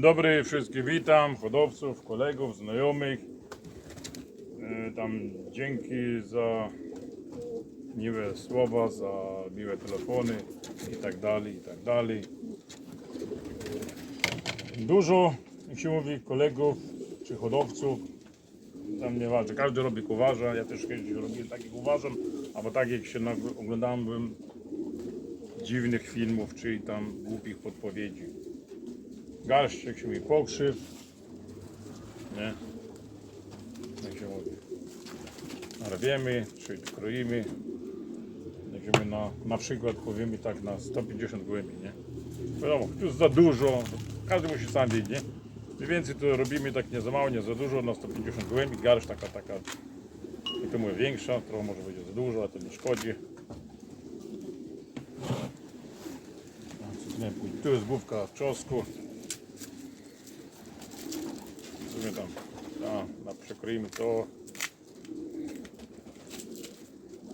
Dzień dobry, wszystkich witam, hodowców, kolegów, znajomych. E, Tam dzięki za miłe słowa, za miłe telefony i tak dalej, i tak dalej. Dużo, jak się mówi, kolegów czy hodowców, tam nieważne, każdy robi jak uważa, ja też kiedyś robiłem tak jak uważam, albo tak jak się oglądałem dziwnych filmów, czy tam głupich podpowiedzi garściek się mi pokrzyw. Nie? Jak się mówi. Rwiemy, czy kroimy. Jak się mówi, na, na przykład powiemy tak na 150 głębi, nie? Wiadomo, już za dużo, każdy musi sam wiedzieć, nie? Mniej więcej to robimy tak nie za mało, nie za dużo, na 150 głębi, garść taka, taka, i to mówię większa, trochę może będzie za dużo, ale to nie szkodzi. Nie, Tu jest główka czosnku. Sobie tam. A, na, przekroimy to.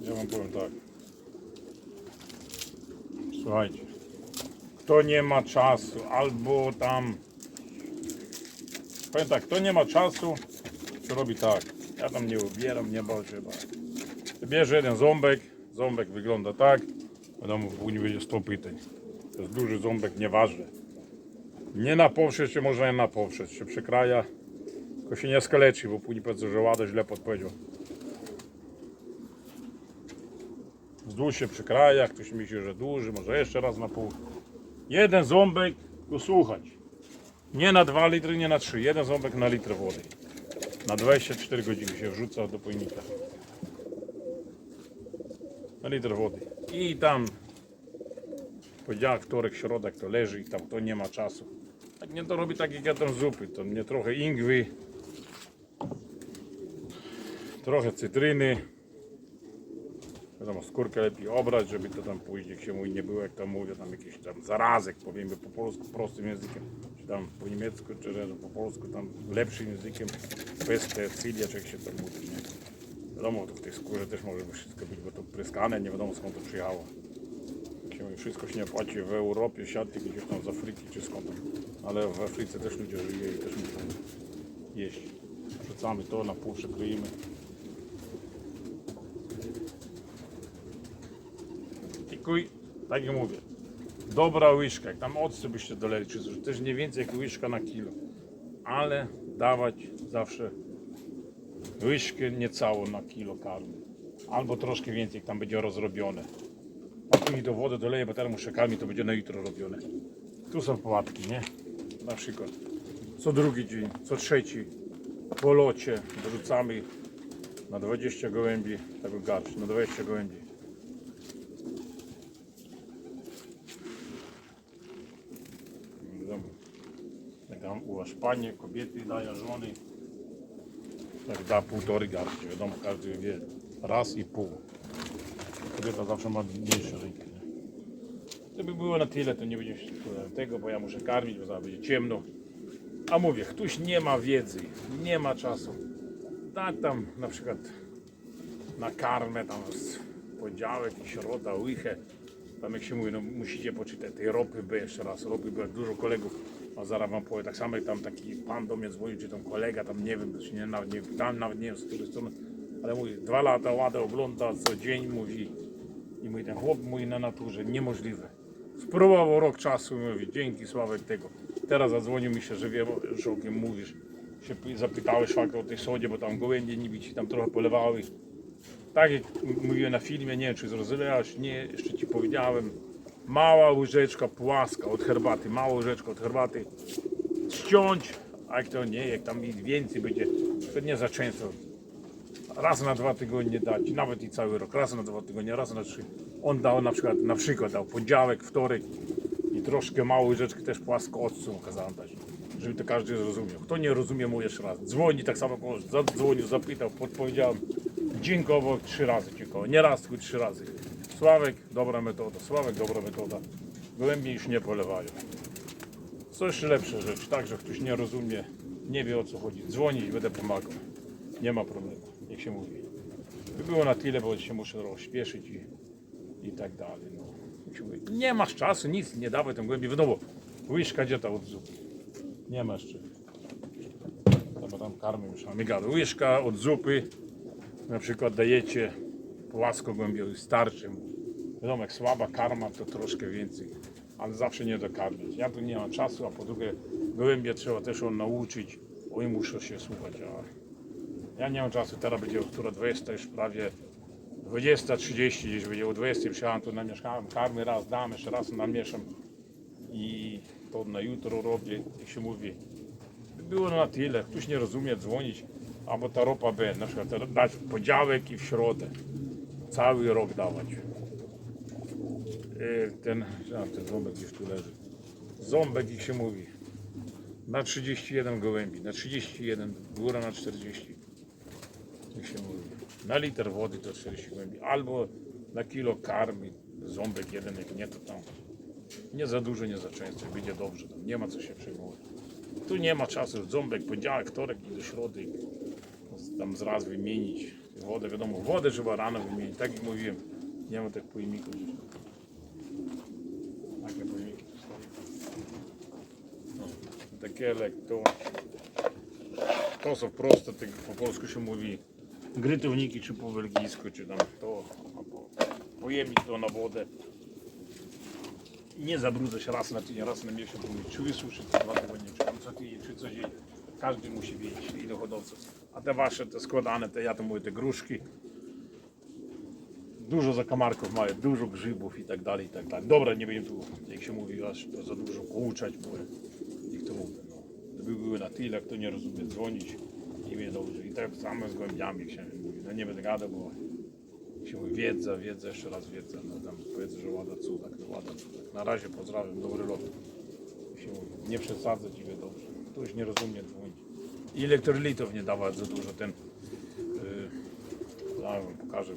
Ja wam powiem tak. Słuchajcie. Kto nie ma czasu albo tam powiem tak kto nie ma czasu to robi tak. Ja tam nie ubieram nie się bać. bierze jeden ząbek ząbek wygląda tak. Wiadomo w Unii będzie 100 pytań. To jest duży ząbek nieważny. Nie na powszechnie, czy można na powszechnie, się przekraja tylko się nie skaleczy, bo później powiedzą, że Łada źle podpowiedział. Wzdłuż się przykraja, ktoś myśli, że duży, może jeszcze raz na pół. Jeden ząbek, go. Nie na 2 litry, nie na 3. Jeden ząbek na litr wody. Na 24 godziny się wrzuca do pojemnika. Na litr wody. I tam poniedziałek, wtorek, środek to leży i tam to nie ma czasu. Tak nie to robi tak jak ja tam zupy, to mnie trochę ingwy, trochę cytryny. Wiadomo, skórkę lepiej obrać, żeby to tam później się nie było, jak tam mówię, tam jakiś tam zarazek, powiemy po polsku prostym językiem, czy tam po niemiecku, czy po polsku tam lepszym językiem, kwestia cilia, czy jak się tam mówi, nie? Wiadomo, to w tej skórze też może wszystko być, bo to pryskane, nie wiadomo skąd to przyjechało. Jak się mówi, wszystko się nie płaci w Europie, siatki gdzieś tam z Afryki, czy skąd tam. Ale w Afryce też ludzie żyją i też muszą jeść. Wrzucamy to, na pół przykryjemy. Tak jak mówię, dobra łyżka, jak tam octu byście doleli, czy coś, też nie więcej jak łyżka na kilo. Ale dawać zawsze łyżkę niecałą na kilo karmy. Albo troszkę więcej, jak tam będzie rozrobione. A później do wody doleję, bo teraz muszę karmić, to będzie na jutro robione. Tu są płatki, nie? Na przykład co drugi dzień, co trzeci po locie dorzucamy na 20 gołębi tego garść, na 20 gołębi. Wiadomo, Jak tam u was panie, kobiety dają żony, tak da półtorej garści, wiadomo, każdy wie, raz i pół. Kobieta zawsze ma mniejsze ręki. Gdyby było na tyle, to nie będzie tego, bo ja muszę karmić, bo zaraz będzie ciemno. A mówię, ktoś nie ma wiedzy, nie ma czasu. Tak tam na przykład na karmę, tam z poniedziałek i środa, łychę. Tam jak się mówi, no musicie poczytać tej ropy B jeszcze raz, ropy B, dużo kolegów, a zaraz wam powiem, tak samo jak tam taki pan do mnie dzwonił, czy tam kolega, tam nie wiem, nie, nawet nie, tam nawet nie wiem z której strony, ale mówi, dwa lata ładę ogląda co dzień, mówi, i mówi, ten chłop mówi na naturze, niemożliwe. Spróbował rok czasu, mówi, dzięki Sławek tego. Teraz zadzwonił mi się, że wiem, że o kim mówisz. Się zapytałeś fakt o tej sodzie, bo tam gołębie niby ci tam trochę polewały. Tak jak mówiłem na filmie, nie wiem czy zrozumiałeś, nie, jeszcze ci powiedziałem. Mała łyżeczka płaska od herbaty, mała łyżeczka od herbaty. Ściąć, a jak to nie, jak tam więcej będzie, to nie za często raz na dwa tygodnie dać, nawet i cały rok, raz na dwa tygodnie, raz na trzy. On dał na przykład, na przykład dał poniedziałek, wtorek i troszkę małą łyżeczkę też płasko octu kazałem dać, żeby to każdy zrozumiał. Kto nie rozumie, mu jeszcze raz. Dzwoni tak samo, zadzwonił, zapytał, podpowiedziałem, dziękował trzy razy, dziękował, nie raz, tylko trzy razy. Sławek, dobra metoda, Sławek, dobra metoda. Gołębie już nie polewają. Są jeszcze lepsze rzeczy, tak, że ktoś nie rozumie, nie wie o co chodzi. Dzwoni i będę pomagał. Nie ma problemu, jak się mówi. By było na tyle, bo się muszę rozśpieszyć i, i tak dalej. No. Nie masz czasu, nic, nie dawaj tam głębiej. Wiadomo, łyżka gdzie ta od zupy. Nie ma jeszcze. Tam, tam karmy już mamy gadu. Łyżka od zupy, na przykład dajecie płaskogłębiowy, starczy mu. Wiadomo, słaba karma, to troszkę więcej, ale zawsze nie dokarmić. Ja tu nie mam czasu, a po drugie gołębie trzeba też on nauczyć, oni muszą się słuchać. A ja nie mam czasu, teraz będzie która 20 już prawie 20.30 gdzieś będzie o 20 przyjechałem tu namieszkałem, karmy raz dam, jeszcze raz namieszam i to na jutro robię, jak się mówi. Było na tyle, ktoś nie rozumie dzwonić, albo ta ropa B, na przykład dać podziałek i w środę. Cały rok dawać. Ten, a, ten ząbek gdzieś tu leży. Ząbek, jak się mówi. Na 31 gołębi, na 31, góra na 40. Jak się mówi. Na liter wody to 40 gołębi. Albo na kilo karmy, ząbek jeden, jak nie to tam. Nie za dużo, nie za często, będzie dobrze. Tam nie ma co się przejmować. Tu nie ma czasu, ząbek, poniedziałek, wtorek i do środy. Tam zraz wymienić wodę, wiadomo, wodę trzeba rano wymienić, tak jak mówiłem. Nie ma tych pojemników. Takie pojemniki. No, takie lek, to, są proste, tak po polsku się mówi, grytowniki, czy po belgijsku, czy tam to, pojemnik to na wodę. Nie zabrudzać raz na tydzień, raz na miesiąc, mówić, czy wysuszyć co dwa tygodnie, czy co tydzień, czy co dzień. Każdy musi wiedzieć, ile hodowców. A te wasze, te składane, te ja to mówię, te gruszki, dużo zakamarków mają, dużo grzybów i tak dalej, i tak dalej. Dobra, nie wiem tu, jak się mówi, aż to za dużo kłuczać, bo jak to mówię, no. Gdyby były na tyle, kto nie rozumie dzwonić i wie dobrze. I tak samo z gołębiami, jak się mówi, no nie będę gadał, bo się mówi, wiedza, wiedza, jeszcze raz wiedza, no tam powiedzę, że łada cudak, no cudak. Na razie pozdrawiam, dobry lot. Się mówi, nie przesadzać i wie dobrze. Ktoś nie rozumie dzwonić. I elektrolitów nie dawać za dużo, ten, yy, ja wam pokażę,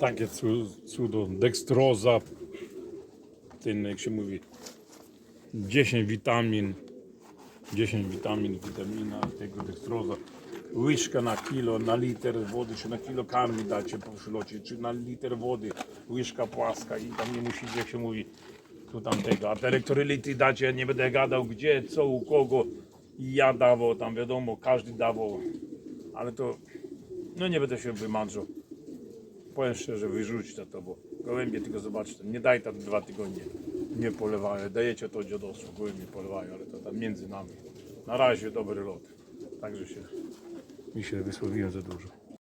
Takie cu- cudo, dekstroza, jak się mówi, 10 witamin, 10 witamin, witamina tego dekstroza, łyżka na kilo, na liter wody, czy na kilo karmy dacie po przylocie, czy na liter wody, łyżka płaska i tam nie musicie, jak się mówi, tu tam tego, a te elektrolity dacie, nie będę gadał gdzie, co, u kogo, i ja dawał, tam wiadomo, każdy dawał, ale to, no nie będę się wymądrzał powiem szczerze, wyrzućcie to, bo gołębie tylko zobaczcie, nie daj tam dwa tygodnie, nie polewają, dajecie to dziadostwo, gołębie polewają, ale to tam między nami. Na razie dobry lot, także się, mi się wysłowiłem za dużo.